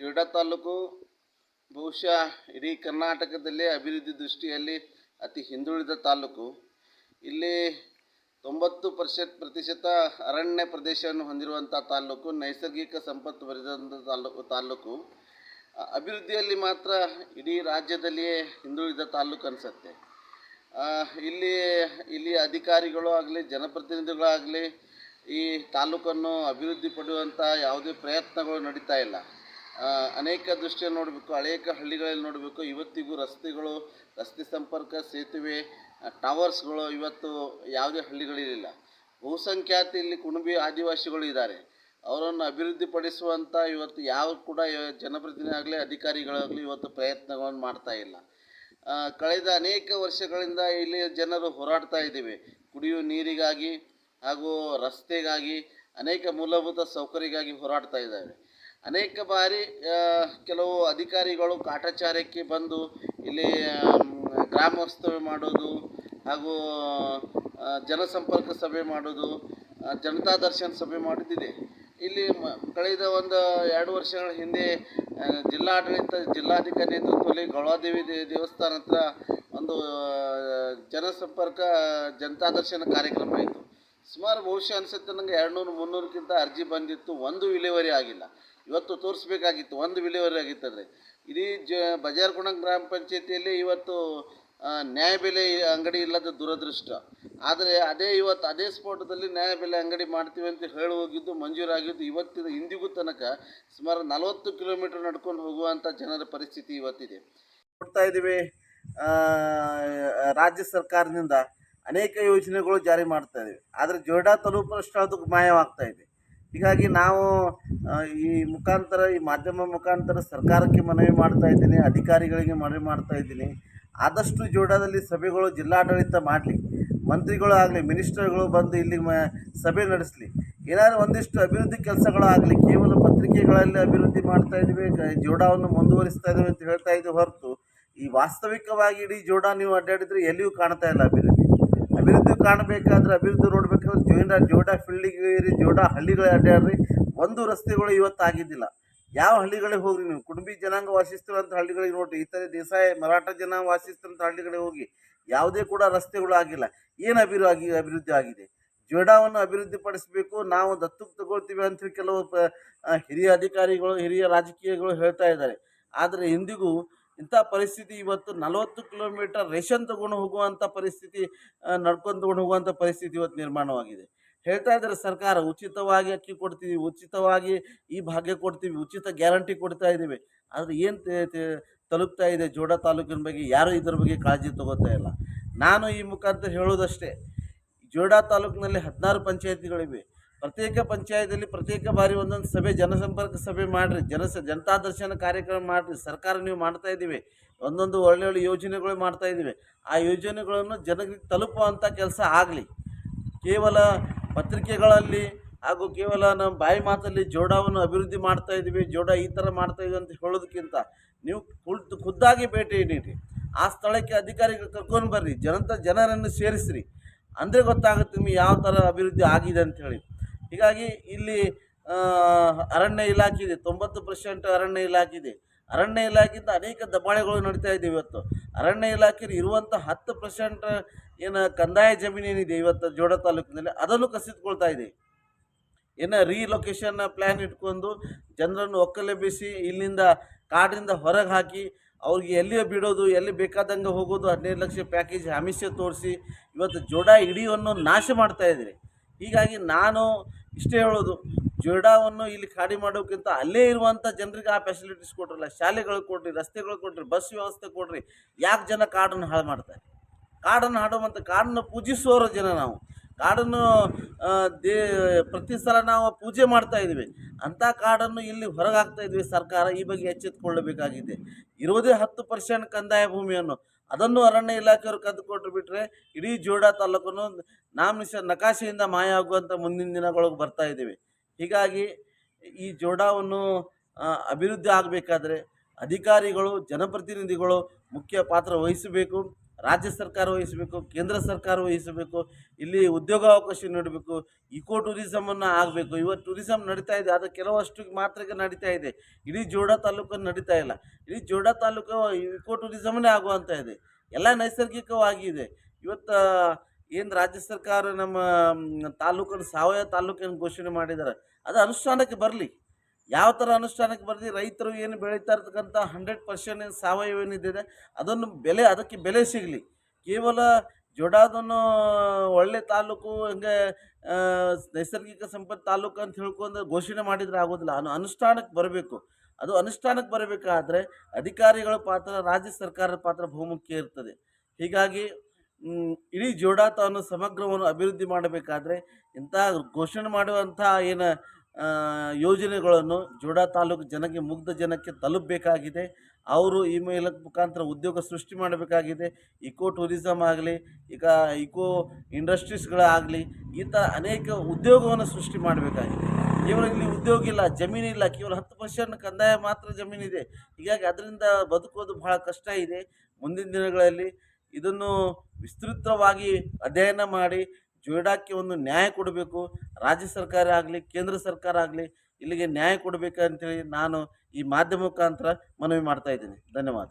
ಜೊಯ್ಡಾ ತಾಲೂಕು, ಬಹುಶಃ ಇಡೀ ಕರ್ನಾಟಕದಲ್ಲೇ ಅಭಿವೃದ್ಧಿ ದೃಷ್ಟಿಯಲ್ಲಿ ಅತಿ ಹಿಂದುಳಿದ ತಾಲೂಕು. ಇಲ್ಲಿ ತೊಂಬತ್ತು ಪರ್ಸೆಂಟ್ ಪ್ರತಿಶತ ಅರಣ್ಯ ಪ್ರದೇಶವನ್ನು ಹೊಂದಿರುವಂಥ ತಾಲೂಕು, ನೈಸರ್ಗಿಕ ಸಂಪತ್ತು ಬರೆದಂಥ ತಾಲೂಕು. ತಾಲೂಕು ಅಭಿವೃದ್ಧಿಯಲ್ಲಿ ಮಾತ್ರ ಇಡೀ ರಾಜ್ಯದಲ್ಲಿಯೇ ಹಿಂದುಳಿದ ತಾಲೂಕು ಅನಿಸುತ್ತೆ. ಇಲ್ಲಿ ಇಲ್ಲಿ ಅಧಿಕಾರಿಗಳು ಆಗಲಿ, ಜನಪ್ರತಿನಿಧಿಗಳಾಗಲಿ ಈ ತಾಲೂಕನ್ನು ಅಭಿವೃದ್ಧಿ ಪಡುವಂಥ ಯಾವುದೇ ಪ್ರಯತ್ನಗಳು ನಡೀತಾ ಇಲ್ಲ. ಅನೇಕ ದೃಷ್ಟಿಯಲ್ಲಿ ನೋಡಬೇಕು ಅನೇಕ ಹಳ್ಳಿಗಳಲ್ಲಿ ನೋಡಬೇಕು, ಇವತ್ತಿಗೂ ರಸ್ತೆಗಳು, ರಸ್ತೆ ಸಂಪರ್ಕ, ಸೇತುವೆ ಟವರ್ಸ್ಗಳು ಇವತ್ತು ಯಾವುದೇ ಹಳ್ಳಿಗಳಿರಲಿಲ್ಲ ಬಹುಸಂಖ್ಯಾತ ಇಲ್ಲಿ ಕುಣಬಿ ಆದಿವಾಸಿಗಳು ಇದ್ದಾರೆ. ಅವರನ್ನು ಅಭಿವೃದ್ಧಿಪಡಿಸುವಂಥ ಇವತ್ತು ಯಾವ ಕೂಡ ಜನಪ್ರತಿನಿಧಿ ಆಗಲಿ, ಅಧಿಕಾರಿಗಳಾಗಲಿ ಇವತ್ತು ಪ್ರಯತ್ನಗಳನ್ನು ಮಾಡ್ತಾ ಇಲ್ಲ. ಕಳೆದ ಅನೇಕ ವರ್ಷಗಳಿಂದ ಇಲ್ಲಿ ಜನರು ಹೋರಾಡ್ತಾ ಇದ್ದೀವಿ. ಕುಡಿಯುವ ನೀರಿಗಾಗಿ ಹಾಗೂ ರಸ್ತೆಗಾಗಿ ಅನೇಕ ಮೂಲಭೂತ ಸೌಕರ್ಯಗಾಗಿ ಹೋರಾಡ್ತಾ ಇದ್ದಾರೆ. ಅನೇಕ ಬಾರಿ ಕೆಲವು ಅಧಿಕಾರಿಗಳು ಕಾಟಾಚಾರಕ್ಕೆ ಬಂದು ಇಲ್ಲಿ ಗ್ರಾಮೋತ್ಸವ ಗ್ರಾಮ ಮಾಡೋದು ಹಾಗೂ ಜನಸಂಪರ್ಕ ಸಭೆ ಮಾಡೋದು ಜನತಾ ದರ್ಶನ ಸಭೆ ಮಾಡುತ್ತಿದೆ ಇಲ್ಲಿ ಕಳೆದ ಒಂದು ಎರಡು ವರ್ಷಗಳ ಹಿಂದೆ ಜಿಲ್ಲಾಡಳಿತ, ಜಿಲ್ಲಾಧಿಕಾರಿ ನೇತೃತ್ವದಲ್ಲಿ ಗೌಳಾದೇವಿ ದೇವಸ್ಥಾನ ಹತ್ರ ಒಂದು ಜನಸಂಪರ್ಕ ಜನತಾ ದರ್ಶನ ಕಾರ್ಯಕ್ರಮ ಇತ್ತು. ಸುಮಾರು ಬಹುಶಃ ಅನಿಸುತ್ತೆ ನನಗೆ ಎರಡು ನೂರು ಮುನ್ನೂರಕ್ಕಿಂತ ಅರ್ಜಿ ಬಂದಿತ್ತು, ಒಂದು ವಿಲೇವರಿ ಆಗಿಲ್ಲ. ಇವತ್ತು ತೋರಿಸ್ಬೇಕಾಗಿತ್ತು, ಒಂದು ವಿಲೇವಾರಿ ಆಗಿತ್ತಂದರೆ ಇಡೀ ಜ ಬಜಾರ್ಗುಣ ಗ್ರಾಮ ಪಂಚಾಯತಿಯಲ್ಲಿ ಇವತ್ತು ನ್ಯಾಯಬೆಲೆ ಅಂಗಡಿ ಇಲ್ಲದ ದುರದೃಷ್ಟ. ಆದರೆ ಅದೇ ಇವತ್ತು, ಅದೇ ಸ್ಫೋಟದಲ್ಲಿ ನ್ಯಾಯಬೆಲೆ ಅಂಗಡಿ ಮಾಡ್ತೀವಿ ಅಂತ ಹೇಳಿ ಹೋಗಿದ್ದು ಮಂಜೂರಾಗಿದ್ದು ಇವತ್ತಿನ, ಇಂದಿಗೂ ತನಕ ಸುಮಾರು ನಲವತ್ತು ಕಿಲೋಮೀಟರ್ ನಡ್ಕೊಂಡು ಹೋಗುವಂಥ ಜನರ ಪರಿಸ್ಥಿತಿ ಇವತ್ತಿದೆ. ನೋಡ್ತಾ ಇದ್ದೀವಿ ರಾಜ್ಯ ಸರ್ಕಾರದಿಂದ ಅನೇಕ ಯೋಜನೆಗಳು ಜಾರಿ ಮಾಡ್ತಾ ಇದ್ದೀವಿ. ಆದರೆ ಜೋಡಾ ತಲುಪಷ್ಟು ಅದಕ್ಕೆ ಮಾಯವಾಗ್ತಾ ಇದೆ. ಹೀಗಾಗಿ ನಾವು ಈ ಮುಖಾಂತರ, ಈ ಮಾಧ್ಯಮ ಮುಖಾಂತರ ಸರ್ಕಾರಕ್ಕೆ ಮನವಿ ಮಾಡ್ತಾ ಇದ್ದೀನಿ, ಅಧಿಕಾರಿಗಳಿಗೆ ಮನವಿ ಮಾಡ್ತಾ ಇದ್ದೀನಿ. ಆದಷ್ಟು ಜೋಡಾದಲ್ಲಿ ಸಭೆಗಳು ಜಿಲ್ಲಾಡಳಿತ ಮಾಡಲಿ, ಮಂತ್ರಿಗಳು ಆಗಲಿ, ಮಿನಿಸ್ಟರ್ಗಳು ಬಂದು ಇಲ್ಲಿ ಸಭೆ ನಡೆಸಲಿ. ಏನಾದರೂ ಒಂದಿಷ್ಟು ಅಭಿವೃದ್ಧಿ ಕೆಲಸಗಳಾಗಲಿ, ಕೇವಲ ಪತ್ರಿಕೆಗಳಲ್ಲಿ ಅಭಿವೃದ್ಧಿ ಮಾಡ್ತಾ ಇದ್ದೀವಿ ಜೋಡಾವನ್ನು ಮುಂದುವರಿಸ್ತಾ ಇದ್ದೀವಿ ಅಂತ ಹೇಳ್ತಾ ಇದ್ದೀವಿ ಹೊರತು, ಈ ವಾಸ್ತವಿಕವಾಗಿ ಇಡೀ ಜೋಡಾ ನೀವು ಅಡ್ಡಾಡಿದರೆ ಎಲ್ಲಿಯೂ ಕಾಣ್ತಾ ಇಲ್ಲ ಅಭಿವೃದ್ಧಿ. ಅಭಿವೃದ್ಧಿ ಕಾಣಬೇಕಾದ್ರೆ ಅಭಿವೃದ್ಧಿ ನೋಡಬೇಕಾದ್ರೆ ಜೋಡಾ ಜೋಡಾ ಫೀಲ್ಡಿಗೆ ಇರಿ ಜೋಡಾ ಹಳ್ಳಿಗಳು ಅಡ್ಡಾಡ್ರಿ. ಒಂದು ರಸ್ತೆಗಳು ಇವತ್ತು ಆಗಿದ್ದಿಲ್ಲ ಯಾವ ಹಳ್ಳಿಗಳಿಗೆ ಹೋಗ್ರಿ ನೀವು? ಕುಟುಂಬಿ ಜನಾಂಗ ವಾಸಿಸ್ತಿರೋಂಥ ಹಳ್ಳಿಗಳಿಗೆ ನೋಡ್ರಿ. ಇತರೆ ದೇಸಾಯ, ಮರಾಠ ಜನ ವಾಸಿಸ್ತಿರೋಂಥ ಹಳ್ಳಿಗಳಿಗೆ ಹೋಗಿ ಯಾವುದೇ ಕೂಡ ರಸ್ತೆಗಳು ಆಗಿಲ್ಲ. ಏನು ಅಭಿವೃದ್ಧಿ ಅಭಿವೃದ್ಧಿ ಆಗಿದೆ? ಜೋಡಾವನ್ನು ಅಭಿವೃದ್ಧಿಪಡಿಸಬೇಕು. ನಾವು ದತ್ತು ತಗೊಳ್ತೀವಿ ಅಂತ ಕೆಲವು ಹಿರಿಯ ಅಧಿಕಾರಿಗಳು, ಹಿರಿಯ ರಾಜಕೀಯಗಳು ಹೇಳ್ತಾ ಇದ್ದಾರೆ. ಆದರೆ ಇಂದಿಗೂ ಇಂಥ ಪರಿಸ್ಥಿತಿ ಇವತ್ತು ನಲವತ್ತು ಕಿಲೋಮೀಟರ್ ರೇಷನ್ ತಗೊಂಡು ಹೋಗುವಂಥ ಪರಿಸ್ಥಿತಿ ನಡ್ಕೊಂಡು ತಗೊಂಡು ಹೋಗುವಂಥ ಪರಿಸ್ಥಿತಿ ಇವತ್ತು ನಿರ್ಮಾಣವಾಗಿದೆ. ಹೇಳ್ತಾ ಇದ್ದಾರೆ ಸರ್ಕಾರ, ಉಚಿತವಾಗಿ ಅಕ್ಕಿ ಕೊಡ್ತೀವಿ, ಉಚಿತವಾಗಿ ಈ ಭಾಗ್ಯ ಕೊಡ್ತೀವಿ, ಉಚಿತ ಗ್ಯಾರಂಟಿ ಕೊಡ್ತಾ ಇದ್ದೀವಿ. ಆದರೆ ಏನು ತಲುಪ್ತಾ ಇದೆ ಜೋಡಾ ತಾಲೂಕಿನ ಬಗ್ಗೆ ಯಾರೂ ಇದ್ರ ಬಗ್ಗೆ ಕಾಳಜಿ ತಗೋತಾ ಇಲ್ಲ. ನಾನು ಈ ಮುಖಾಂತರ ಹೇಳೋದಷ್ಟೇ ಜೋಡಾ ತಾಲೂಕಿನಲ್ಲಿ ಹದಿನಾರು ಪಂಚಾಯತಿಗಳಿವೆ. ಪ್ರತ್ಯೇಕ ಪಂಚಾಯತಿಯಲ್ಲಿ ಪ್ರತ್ಯೇಕ ಬಾರಿ ಒಂದೊಂದು ಸಭೆ, ಜನಸಂಪರ್ಕ ಸಭೆ ಮಾಡಿರಿ. ಜನಸ ಜನತಾ ದರ್ಶನ ಕಾರ್ಯಕ್ರಮ ಮಾಡಿರಿ. ಸರ್ಕಾರ ನೀವು ಮಾಡ್ತಾ ಇದ್ದೀವಿ. ಒಂದೊಂದು ಒಳ್ಳೆ ಒಳ್ಳೆ ಯೋಜನೆಗಳು ಮಾಡ್ತಾ ಇದ್ದೀವಿ. ಆ ಯೋಜನೆಗಳನ್ನು ಜನರಿಗೆ ತಲುಪುವಂಥ ಕೆಲಸ ಆಗಲಿ. ಕೇವಲ ಪತ್ರಿಕೆಗಳಲ್ಲಿ ಹಾಗೂ ಕೇವಲ ನಮ್ಮ ಬಾಯಿ ಮಾತಲ್ಲಿ ಜೋಡವನ್ನು ಅಭಿವೃದ್ಧಿ ಮಾಡ್ತಾ ಇದ್ದೀವಿ, ಜೋಡ ಈ ಥರ ಮಾಡ್ತಾ ಇದ್ದೀವಿ ಅಂತ ಹೇಳೋದಕ್ಕಿಂತ ನೀವು ಕುಳಿತು, ಖುದ್ದಾಗಿ ಭೇಟಿ ನೀಡಿ. ಆ ಸ್ಥಳಕ್ಕೆ ಅಧಿಕಾರಿಗಳು ಕರ್ಕೊಂಡು ಬರ್ರಿ. ಜನತ, ಜನರನ್ನು ಸೇರಿಸ್ರಿ. ಅಂದರೆ ಗೊತ್ತಾಗುತ್ತೆ ನಿಮಗೆ ಯಾವ ಥರ ಅಭಿವೃದ್ಧಿ ಆಗಿದೆ ಅಂತ ಹೇಳಿ. ಹೀಗಾಗಿ ಇಲ್ಲಿ ಅರಣ್ಯ ಇಲಾಖೆ ಇದೆ. ತೊಂಬತ್ತು ಪರ್ಸೆಂಟ್ ಅರಣ್ಯ ಇಲಾಖೆ ಇದೆ. ಅರಣ್ಯ ಇಲಾಖೆಯಿಂದ ಅನೇಕ ದಬ್ಬಾಳಿಗಳು ನಡೀತಾ ಇದೆ ಇವತ್ತು. ಅರಣ್ಯ ಇಲಾಖೆಯಲ್ಲಿ ಇರುವಂಥ ಹತ್ತು ಪರ್ಸೆಂಟ್ ಏನು ಕಂದಾಯ ಜಮೀನೇನಿದೆ ಇವತ್ತು ಜೋಡ ತಾಲೂಕಿನಲ್ಲಿ, ಅದನ್ನು ಕಸಿದುಕೊಳ್ತಾ ಇದೆ. ಏನು ರೀಲೊಕೇಶನ್ ಪ್ಲ್ಯಾನ್ ಇಟ್ಕೊಂಡು ಜನರನ್ನು ಒಕ್ಕಲೆಬ್ಬಿಸಿ ಇಲ್ಲಿಂದ ಕಾಡಿನಿಂದ ಹೊರಗೆ ಹಾಕಿ ಅವ್ರಿಗೆ ಎಲ್ಲಿ ಬಿಡೋದು, ಎಲ್ಲಿ ಬೇಕಾದಂಗೆ ಹೋಗೋದು, ಹದಿನೈದು ಲಕ್ಷ ಪ್ಯಾಕೇಜ್ ಆಮಿಷ ತೋರಿಸಿ ಇವತ್ತು ಜೋಡಾ ಇಡೀವನ್ನು ನಾಶ ಮಾಡ್ತಾ ಇದ್ದೀರಿ. ಹೀಗಾಗಿ ನಾನು ಇಷ್ಟೇ ಹೇಳೋದು ಜೋಡಾವನ್ನು ಇಲ್ಲಿ ಖಾಲಿ ಮಾಡೋಕ್ಕಿಂತ ಅಲ್ಲೇ ಇರುವಂಥ ಜನರಿಗೆ ಆ ಫೆಸಿಲಿಟೀಸ್ ಕೊಡ್ರಲ್ಲ ಶಾಲೆಗಳು ಕೊಡ್ರಿ, ರಸ್ತೆಗಳು ಕೊಡ್ರಿ ಬಸ್ ವ್ಯವಸ್ಥೆ ಕೊಡ್ರಿ, ಯಾಕೆ ಜನ ಕಾಡನ್ನು ಹಾಳು ಮಾಡ್ತಾರೆ? ಕಾಡನ್ನು ಹಾಡುವಂಥ ಕಾಡನ್ನು ಪೂಜಿಸುವವರ ಜನ ನಾವು. ಕಾಡನ್ನು ದೇ, ಪ್ರತಿ ಸಲ ನಾವು ಪೂಜೆ ಮಾಡ್ತಾ ಇದ್ದೀವಿ ಅಂಥ ಕಾಡನ್ನು ಇಲ್ಲಿ ಹೊರಗಾಗ್ತಾ ಇದ್ವಿ ಸರ್ಕಾರ, ಈ ಬಗ್ಗೆ ಎಚ್ಚೆತ್ತುಕೊಳ್ಳಬೇಕಾಗಿದೆ ಇರೋದೇ ಹತ್ತು ಪರ್ಸೆಂಟ್ ಕಂದಾಯ ಭೂಮಿಯನ್ನು. ಅದನ್ನು ಅರಣ್ಯ ಇಲಾಖೆಯವರು ಕದ್ದುಕೊಟ್ಟು ಬಿಟ್ಟರೆ ಇಡೀ ಜೋಡಾ ತಾಲೂಕನ್ನು ನಾಮಿಸ ನಕಾಶೆಯಿಂದ ಮಾಯ ಆಗುವಂಥ ಮುಂದಿನ ದಿನಗಳಿಗೆ ಬರ್ತಾ ಇದ್ದೀವಿ. ಹೀಗಾಗಿ ಈ ಜೋಡಾವನ್ನು ಅಭಿವೃದ್ಧಿ ಆಗಬೇಕಾದ್ರೆ ಅಧಿಕಾರಿಗಳು, ಜನಪ್ರತಿನಿಧಿಗಳು ಮುಖ್ಯ ಪಾತ್ರ ವಹಿಸಬೇಕು. ರಾಜ್ಯ ಸರ್ಕಾರ ವಹಿಸಬೇಕು, ಕೇಂದ್ರ ಸರ್ಕಾರ ವಹಿಸಬೇಕು, ಇಲ್ಲಿ ಉದ್ಯೋಗಾವಕಾಶ ನೀಡಬೇಕು ಇಕೋ ಟೂರಿಸಮನ್ನು ಆಗಬೇಕು. ಇವತ್ತು ಟೂರಿಸಮ್ ನಡೀತಾ ಇದೆ ಅದು ಕೆಲವಷ್ಟು ಮಾತ್ರ ನಡೀತಾ ಇದೆ. ಇಡೀ ಜೋಡ ತಾಲೂಕು ನಡೀತಾ ಇಲ್ಲ. ಇಡೀ ಜೋಡ ತಾಲೂಕು ಇಕೋ ಟೂರಿಸಮ್ನೇ ಆಗುವಂತ ಇದೆ. ಎಲ್ಲ ನೈಸರ್ಗಿಕವಾಗಿದೆ. ಇವತ್ತು ಏನು ರಾಜ್ಯ ಸರ್ಕಾರ ನಮ್ಮ ತಾಲೂಕನ್ನು, ಸಾವಯವ ತಾಲೂಕನ್ನು ಘೋಷಣೆ ಮಾಡಿದ್ದಾರೆ. ಅದು ಅನುಷ್ಠಾನಕ್ಕೆ ಬರಲಿ. ಯಾವ ಥರ ಅನುಷ್ಠಾನಕ್ಕೆ ಬರಲಿ ರೈತರು ಏನು ಬೆಳೀತಾ ಇರ್ತಕ್ಕಂಥ ಹಂಡ್ರೆಡ್ ಪರ್ಸೆಂಟ್ ಏನು ಸಾವಯವ ಏನಿದೆ ಅದನ್ನು ಬೆಲೆ, ಅದಕ್ಕೆ ಬೆಲೆ ಸಿಗಲಿ. ಕೇವಲ ಜೋಡಾದನ್ನು ಒಳ್ಳೆ ತಾಲೂಕು, ಹಂಗೆ ನೈಸರ್ಗಿಕ ಸಂಪತ್ತು ತಾಲೂಕು ಅಂತ ಹೇಳ್ಕೊಂಡು ಘೋಷಣೆ ಮಾಡಿದರೆ ಆಗೋದಿಲ್ಲ. ಅನು, ಅನುಷ್ಠಾನಕ್ಕೆ ಬರಬೇಕು. ಅದು ಅನುಷ್ಠಾನಕ್ಕೆ ಬರಬೇಕಾದ್ರೆ ಅಧಿಕಾರಿಗಳ ಪಾತ್ರ, ರಾಜ್ಯ ಸರ್ಕಾರದ ಪಾತ್ರ ಬಹುಮುಖ್ಯ ಇರ್ತದೆ. ಹೀಗಾಗಿ ಇಡೀ ಜೋಡಾತವನ್ನು ಸಮಗ್ರವನ್ನು ಅಭಿವೃದ್ಧಿ ಮಾಡಬೇಕಾದ್ರೆ ಇಂಥ ಘೋಷಣೆ ಮಾಡುವಂಥ ಏನು ಯೋಜನೆಗಳನ್ನು ಜೋಡಾ ತಾಲೂಕು ಜನಕ್ಕೆ ಮುಗ್ಧ ಜನಕ್ಕೆ ತಲುಪಬೇಕಾಗಿದೆ. ಅವರು ಈ ಮೇಲೆ ಮುಖಾಂತರ ಉದ್ಯೋಗ ಸೃಷ್ಟಿ ಮಾಡಬೇಕಾಗಿದೆ. ಇಕೋ ಟೂರಿಸಮ್ ಆಗಲಿ, ಈಗ ಇಕೋ ಇಂಡಸ್ಟ್ರೀಸ್ಗಳಾಗಲಿ, ಈ ಥರ ಅನೇಕ ಉದ್ಯೋಗವನ್ನು ಸೃಷ್ಟಿ ಮಾಡಬೇಕಾಗಿದೆ. ಕೇವಲ ಇಲ್ಲಿ ಉದ್ಯೋಗ ಇಲ್ಲ ಜಮೀನಿಲ್ಲ ಕೇವಲ ಹತ್ತು ಪರ್ಸೆಂಟ್ ಕಂದಾಯ ಮಾತ್ರ ಜಮೀನಿದೆ ಹೀಗಾಗಿ ಅದರಿಂದ ಬದುಕೋದು ಬಹಳ ಕಷ್ಟ ಇದೆ. ಮುಂದಿನ ದಿನಗಳಲ್ಲಿ ಇದನ್ನು ವಿಸ್ತೃತವಾಗಿ ಅಧ್ಯಯನ ಮಾಡಿ, ಜೋಡಾಕ್ಕೆ ಒಂದು ನ್ಯಾಯ ಕೊಡಬೇಕು. ರಾಜ್ಯ ಸರ್ಕಾರ ಆಗಲಿ, ಕೇಂದ್ರ ಸರ್ಕಾರ ಆಗಲಿ, ಇಲ್ಲಿಗೆ ನ್ಯಾಯ ಕೊಡಬೇಕಂತೇಳಿ ನಾನು ಈ ಮಾಧ್ಯಮ ಮುಖಾಂತರ ಮನವಿ ಮಾಡ್ತಾ ಇದ್ದೀನಿ. ಧನ್ಯವಾದ.